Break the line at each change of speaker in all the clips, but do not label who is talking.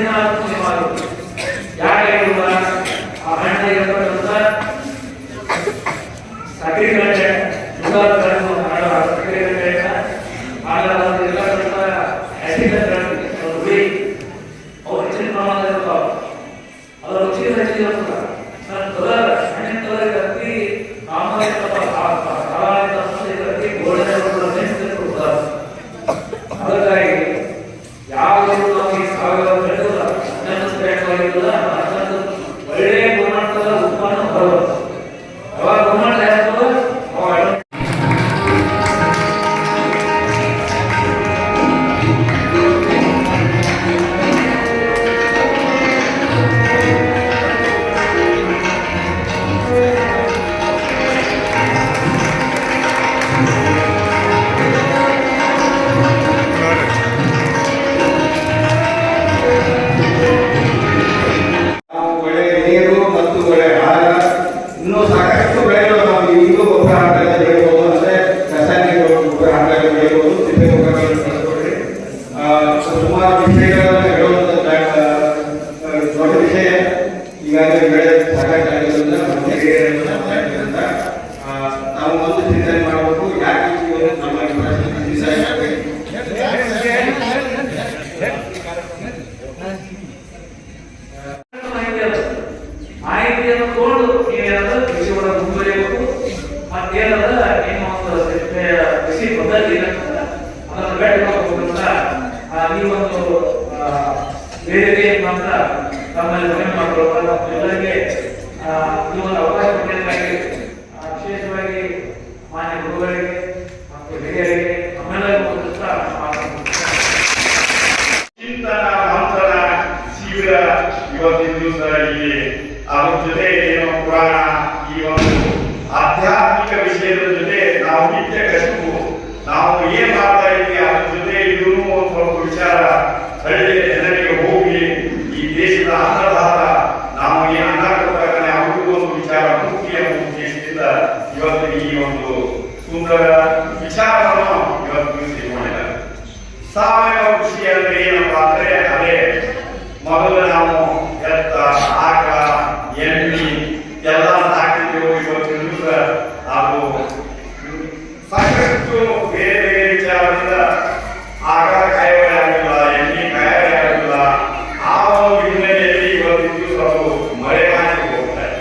ದಿನ ಆದ್ರೂ ನೀವು ಮಾಡೋದು ಯಾಕೆ ಹೇಳುವ ಆ ಹಣ್ಣ ಇರತಕ್ಕಂಥ
ಹಾಕಲ್ಲ ಬೆಳಿಬೋದು ತಿಪ್ಪೆ ಗೊಬ್ಬರಗಳನ್ನು ಬಳಸ್ಕೊಡ್ರಿ ಆ, ಸುಮಾರು ವಿಷಯಗಳನ್ನು ಹೇಳುವಂತ ದೊಡ್ಡ ವಿಷಯ. ಈಗಾಗಲೇ ಬೆಳೆ ಸಾಕಾಗಿರೋದ್ರಿಂದ ಆ, ನಾವು ಒಂದು ಚಿಂತನೆ ಮಾಡಬೇಕು. ಯಾಕೆ ನಮ್ಮ
ಮಾಹಿತಿಯನ್ನು ತಗೊಂಡು ನೀವೇನಾದರೂ ಕೃಷಿ ಮುಂದುವರಿಯಬೇಕು. ಮತ್ತೇನದ ಏನು ಒಂದು ಕೃಷಿ ಪದ್ಧತಿ ಏನಂತ ಅದನ್ನು ಹೋಗ್ಬೇಕಂತ ಆ, ಈ ಒಂದು ವೇದಿಕೆ ಮಾತ್ರ ತಮ್ಮಲ್ಲಿ ಮನವಿ ಮಾಡ್ಕೊಳ್ಳೋಣ ಎಲ್ಲರಿಗೆ ಈ ಒಂದು ಅವಕಾಶ ಕೊಟ್ಟಿದ್ದಕ್ಕಾಗಿ ಆ, ವಿಶೇಷವಾಗಿ ಮಾನ್ಯ ಗುರುಗಳಿಗೆ
ಇವತ್ತಿನ ದಿವಸ ಇಲ್ಲಿ ಅವ್ರ ಜೊತೆ ಏನೋ ಪುರಾಣ ಈ ಒಂದು ಆಧ್ಯಾತ್ಮಿಕ ವಿಷಯದ ಜೊತೆ ನಾವು ನಿತ್ಯ ನಾವು ಏನ್ ಮಾಡ್ತಾ ಇದ್ವಿ ಅದ್ರ ಜೊತೆ ಇದನ್ನು ಒಂದು ಸ್ವಲ್ಪ ವಿಚಾರ ಹಳ್ಳಿಯ ಜನರಿಗೆ ಹೋಗಿ ಈ ದೇಶದ ಅನ್ನದಾತ ನಾವು ಏನ್ ಅನ್ನ ಕೊಡ್ತಾ ಅವ್ರಿಗೂ ಒಂದು ವಿಚಾರ ಮುಖ್ಯ ಉದ್ದೇಶದಿಂದ ಈ ಒಂದು ಸುಂದರ ವಿಚಾರವನ್ನು ಇವತ್ತು ತಿಳಿಸಿಕೊಂಡಿದ್ದಾರೆ ಸಾವಯವ ಕೃಷಿ ಅಂದ್ರೆ ಏನಪ್ಪಾ ಅಂದ್ರೆ ಅದೇ ಮೊದಲು ನಾವು ಎತ್ತ ಆಕಳ ಎಣ್ಣೆ ಎಲ್ಲ ಹಾಕಿದ್ದೆವು ಇವತ್ತಿನ ದಿವಸ ಅದು ಸಾಕಷ್ಟು ಬೇರೆ ಬೇರೆ ವಿಚಾರದಿಂದ ಆಕಳ ಕಾಯಿಲೆ ಆಗಿಲ್ಲ ಎಣ್ಣೆ ಕಾಯಿಲೆ ಆಗಿಲ್ಲ ಆ ಒಂದು ಹಿನ್ನೆಲೆಯಲ್ಲಿ ಇವತ್ತಿನ ದಿವಸ ಅದು ಮಳೆ ಹಾಕಿ ಹೋಗ್ತಾರೆ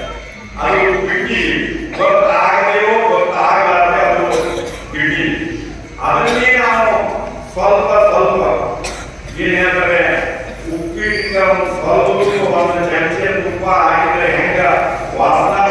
ಅದು ಬಿಟ್ಟಿ ಗೊತ್ತಾಗದೆಯೋ ಗೊತ್ತಾಗಲಾರದೆ ಅದು ಬಿಟ್ಟಿ ಅದನ್ನೇ ನಾವು ಸ್ವಲ್ಪ ಸ್ವಲ್ಪ ಏನ್ ಹೇಳ್ತಾರೆ ಉಪ್ಪಿಟ್ಟಿನ ಒಂದು ಸ್ವಲ್ಪ ಒಂದು ಚಮಚೆ ತುಪ್ಪ ಹಾಕಿದ್ರೆ ಹೆಂಗ ವಾಸನ ಬರುತ್ತೆ ಅದು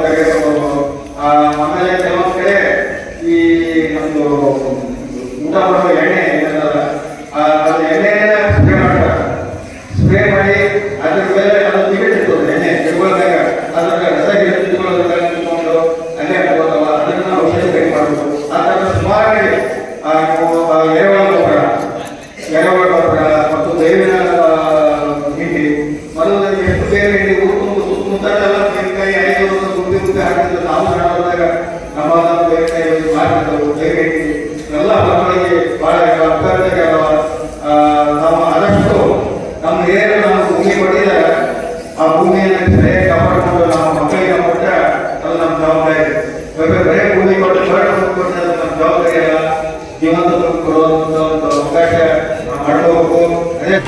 ತೆಗೆದುಕೊಳ್ಳಬಹುದು ಆ, ಆಮೇಲೆ ಕೆಲವೊಂದು ಕಡೆ ಈ ಒಂದು ಊಟ ಮಾಡುವ ಎಣ್ಣೆ ಐದು ಗುಂಪಿ ನಾವು ನಮ್ಮ ಬೇರೆ ಮಕ್ಕಳಿಗೆ ಬಹಳ ನಾವು ಆದಷ್ಟು ನಮ್ಮ ಏನು ನಮ್ಮ ಭೂಮಿ ಕೊಟ್ಟಿದ್ದಾರೆ ಆ ಭೂಮಿಯನ್ನು ಸರಿಯಾಗಿ ಕಾಪಾಡಿಕೊಂಡು ನಮ್ಮ ಮಕ್ಕಳಿಗೆ ಕೊಟ್ಟರೆ ಅದು ನಮ್ಮ ಬರೀ ಬರೇ ಭೂಮಿ ಕೊಟ್ಟು ಹೊರಟು ಕೊಟ್ಟರೆ ನಮ್ಮ ಒಂದು ಅವಕಾಶ ನಾವು ಅದೇ